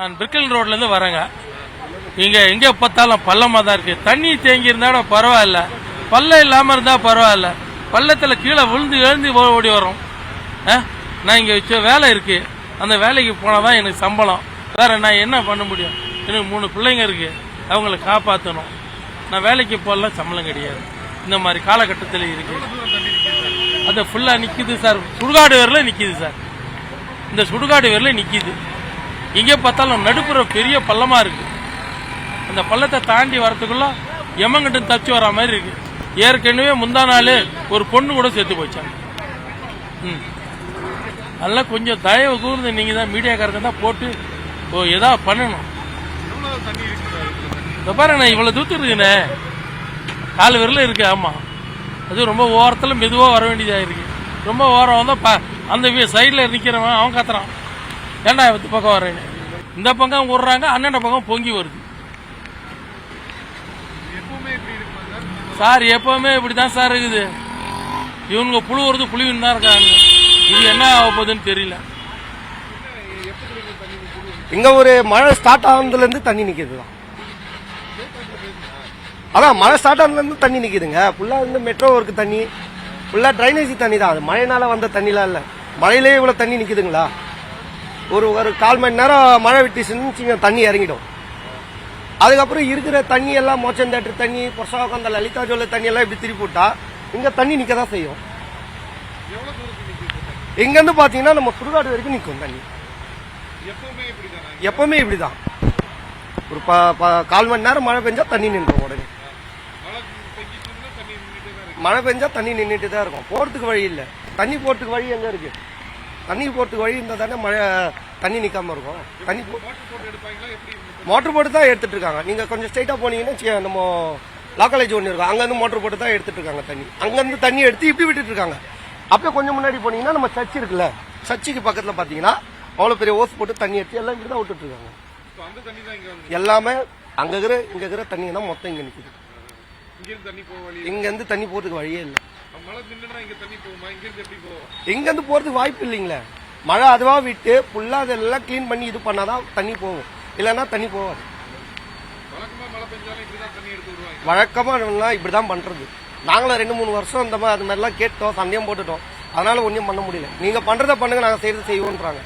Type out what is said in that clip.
நான் பிரிக்கல் ரோட்லேருந்து வரேங்க. இங்கே எங்கே பார்த்தாலும் பள்ளமாக தான் இருக்குது தண்ணி தேங்கி இருந்தாலும் பரவாயில்ல. பள்ளம் இல்லாமல் இருந்தால் பரவாயில்ல. பள்ளத்தில் கீழே விழுந்து எழுந்து ஓ- ஓடி வரோம் ஆ? நான் இங்கே வச்ச வேலை இருக்குது அந்த வேலைக்கு போனால் தான் எனக்கு சம்பளம். வேறு நான் என்ன பண்ண முடியும்? எனக்கு மூணு பிள்ளைங்க இருக்குது அவங்கள காப்பாற்றணும் நான் வேலைக்கு போகலாம் சம்பளம் கிடையாது. இந்த மாதிரி காலகட்டத்தில் இருக்குது அது ஃபுல்லாக நிற்கிது சார். சுடுகாடு வரல நிற்கிது சார். இந்த சுடுகாடு வரல நிற்கிது எங்கே பார்த்தாலும் நடுப்புற பெரிய பள்ளமாக இருக்கு. அந்த பள்ளத்தை தாண்டி வரத்துக்குள்ள எமங்கிட்ட தச்சு வர மாதிரி இருக்கு. ஏற்கனவே முந்தா நாள் ஒரு பொண்ணு கூட சேர்த்து போச்சாங்க. ம். அதெல்லாம் கொஞ்சம் தயவு கூர்ந்து நீங்கள் தான் மீடியாக்காரங்க தான் போட்டு ஓ எதா பண்ணணும். இந்த பாருங்க இவ்வளோ தூத்து இருக்குண்ணே. கால் விரல இருக்கு ஆமாம் அது ரொம்ப ஓரத்தில் மெதுவாக வர வேண்டியதாக இருக்கு. ரொம்ப ஓரம் வந்தால் ப அந்த சைடில் நிற்கிறவன் அவன் கத்துறான். ஏன்டா இந்த பக்கம் வரேன்னு இந்த பக்கம் விடுறாங்க அண்ணன் பக்கம் பொங்கி வருது. சார் எப்பவுமே இப்படி தான் சார்? இருக்குது. இவனுங்க புழு வருது புழுவின்னு தான் இருக்காங்க. இது என்ன ஆக போகுதுன்னு தெரியல. இங்க ஒரு மழை ஸ்டார்ட் ஆனதுல இருந்து தண்ணி நிக்குதுதான் அதான் மழை ஸ்டார்ட் ஆனதுல இருந்து தண்ணி நிக்குதுங்க. ஃபுல்லா வந்து மெட்ரோ ஒர்க்கு தண்ணி ஃபுல்லா ட்ரைனேஜ் தண்ணி தான். அது மழைனால வந்த தண்ணிலாம் இல்ல. மழையிலே இவ்வளவு தண்ணி நிக்குதுங்களா? ஒரு ஒரு கால் மணி நேரம் மழை விட்டுச்சுன்னு தண்ணி இறங்கிடும். அதுக்கப்புறம் இருக்கிற தண்ணி எல்லாம் மோச்சம் தேட்டர் தண்ணி பொர்சாவுக்கு அந்த லலிதா ஜோல தண்ணி எல்லாம் இப்படி திருப்பி விட்டா இங்க தண்ணி நிக்க தான் செய்யும் இங்க இருந்து பாத்தீங்கன்னா நம்ம சுடுகாடு வரைக்கும் நிக்கும் தண்ணி. எப்பவுமே இப்படிதான்? ஒரு கால் மணி நேரம் மழை பெஞ்சா தண்ணி நின்றும் உடனே. மழை பெஞ்சா தண்ணி நின்றுட்டு தான் இருக்கும். போறதுக்கு வழி இல்லை. தண்ணி போறதுக்கு வழி எங்க இருக்கு? தண்ணி போறதுக்கு வழி இருந்தா தானே மழை தண்ணி நிக்காம இருக்கும். தண்ணி மோட்டர் போட்டு தான் எடுத்துட்டு இருக்காங்க. நீங்க கொஞ்சம் ஸ்ட்ரைட்டா போனீங்கன்னா நம்ம லா காலேஜ் ஒன்று இருக்கும். அங்க இருந்து மோட்டர் போட்டு தான் எடுத்துட்டு இருக்காங்க தண்ணி. அங்க இருந்து தண்ணி எடுத்து இப்படி விட்டுட்டு இருக்காங்க. அப்படியே கொஞ்சம் முன்னாடி போனீங்கன்னா நம்ம சர்ச் இருக்குல்ல? சர்ச்சுக்கு பக்கத்துல பாத்தீங்கன்னா அவ்வளவு பெரிய ஓஸ் போட்டு தண்ணி எடுத்து எல்லாம் இப்படி தான் விட்டுட்டு இருக்காங்க எல்லாமே அங்க இருக்கிற இங்க இருக்கிற தண்ணி தான் மொத்தம் இங்க நிக்குது. இங்க இருந்து தண்ணி போறதுக்கு வழியே இல்லை. இங்க இருந்து போறதுக்கு வாய்ப்பு இல்லைங்களே. மழை அதுவா விட்டு ஃபுல்லா அதெல்லாம் க்ளீன் பண்ணி இது பண்ணாதான் தண்ணி போகும். இல்லைன்னா தண்ணி போகாது. வழக்கமா எல்லாம் இப்படிதான் பண்றது. நாங்களும் ரெண்டு மூணு வருஷம் இந்த மாதிரி அது மாதிரிலாம் கேட்டோம் சந்தேகம் போட்டுட்டோம். அதனால ஒன்றும் பண்ண முடியல. நீங்க பண்றத பண்ணுங்க நாங்க செய்யறது செய்வோன்றாங்க.